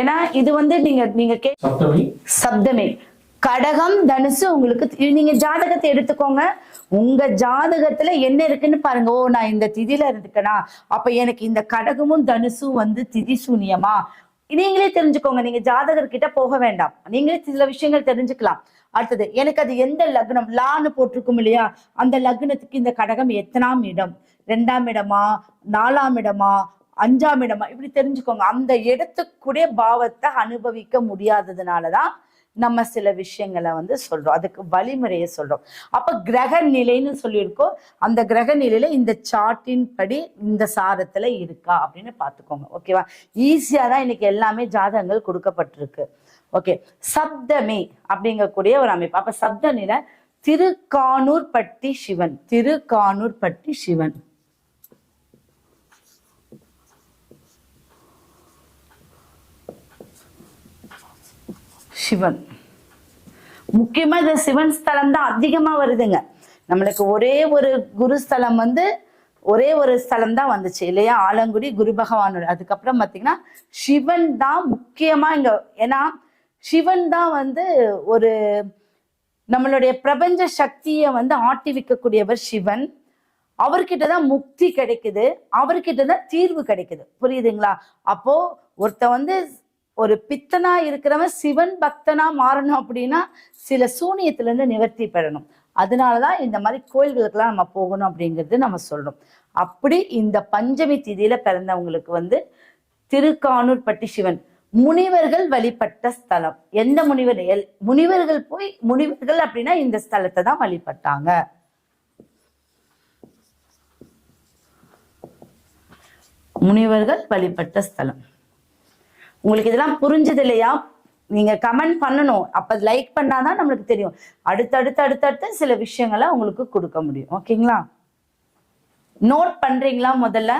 ஏன்னா இது வந்து நீங்க நீங்க கே சப்தமி. கடகம் தனுசு உங்களுக்கு நீங்க ஜாதகத்தை எடுத்துக்கோங்க. உங்க ஜாதகத்துல என்ன இருக்குன்னு பாருங்க. ஓ நான் இந்த திதியில இருக்கேனா? அப்ப எனக்கு இந்த கடகமும் தனுசும் வந்து திதி சூனியமா? நீங்களே தெரிஞ்சுக்கோங்க. நீங்க ஜாதகர்கிட்ட போக வேண்டாம். நீங்களே சில விஷயங்கள் தெரிஞ்சுக்கலாம். அடுத்தது எனக்கு அது எந்த லக்னம்? லான்னு போட்டிருக்கும் இல்லையா? அந்த லக்னத்துக்கு இந்த கடகம் எத்தனாம் இடம்? ரெண்டாம் இடமா? நாலாம் இடமா? அஞ்சாம் இடமா? இப்படி தெரிஞ்சுக்கோங்க. அந்த இடத்துக்குடைய பாவத்தை அனுபவிக்க முடியாததுனாலதான் நம்ம சில விஷயங்களை வந்து சொல்றோம். அதுக்கு வழிமுறையை சொல்றோம். அப்ப கிரக நிலைன்னு சொல்லியிருக்கோம். அந்த கிரக நிலையில இந்த சார்ட்டின் படி இந்த சாரத்துல இருக்கா அப்படின்னு பாத்துக்கோங்க ஓகேவா? ஈஸியா தான் இன்னைக்கு எல்லாமே ஜாதகங்கள் கொடுக்கப்பட்டிருக்கு. ஓகே. சப்தமே அப்படிங்கக்கூடிய ஒரு அமைப்பு. அப்ப சப்த நிலை திருக்கானூர் பட்டி சிவன். திருக்கானூர் பட்டி சிவன். சிவன். முக்கியமா இந்த சிவன் ஸ்தலம் தான் அதிகமா வருதுங்க. நம்மளுக்கு ஒரே ஒரு குரு ஸ்தலம் வந்து ஒரே ஒரு ஸ்தலம் தான் வந்துச்சு இல்லையா? ஆலங்குடி குரு பகவானோட. அதுக்கப்புறம் பார்த்தீங்கன்னா சிவன் தான் முக்கியமா இங்க ஏன்னா சிவன் தான் வந்து ஒரு நம்மளுடைய பிரபஞ்ச சக்தியை வந்து ஆட்டி வைக்கக்கூடியவர் சிவன். அவர்கிட்ட தான் முக்தி கிடைக்குது அவர்கிட்ட தான் தீர்வு கிடைக்குது. புரியுதுங்களா? அப்போ ஒருத்த வந்து ஒரு பித்தனா இருக்கிறவன் சிவன் பக்தனா மாறணும் அப்படின்னா சில சூனியத்துல இருந்து நிவர்த்தி பெறணும். அதனாலதான் இந்த மாதிரி கோயில்களுக்கெல்லாம் நம்ம போகணும் அப்படிங்கிறது நம்ம சொல்றோம். அப்படி இந்த பஞ்சமி திதியில பிறந்தவங்களுக்கு வந்து திருக்கானூர் பட்டி சிவன். முனிவர்கள் வழிபட்ட ஸ்தலம். எந்த முனிவர்? எல் முனிவர்கள் போய் முனிவர்கள் அப்படின்னா இந்த ஸ்தலத்தை தான் வழிபட்டாங்க. முனிவர்கள் வழிபட்ட ஸ்தலம். உங்களுக்கு இதெல்லாம் புரிஞ்சது இல்லையா? நீங்க கமெண்ட் பண்ணணும். அப்ப லைக் பண்ணாதான் நம்மளுக்கு தெரியும். அடுத்தடுத்து அடுத்தடுத்து சில விஷயங்களை உங்களுக்கு கொடுக்க முடியும். ஓகேங்களா நோட் பண்றீங்களா முதல்ல?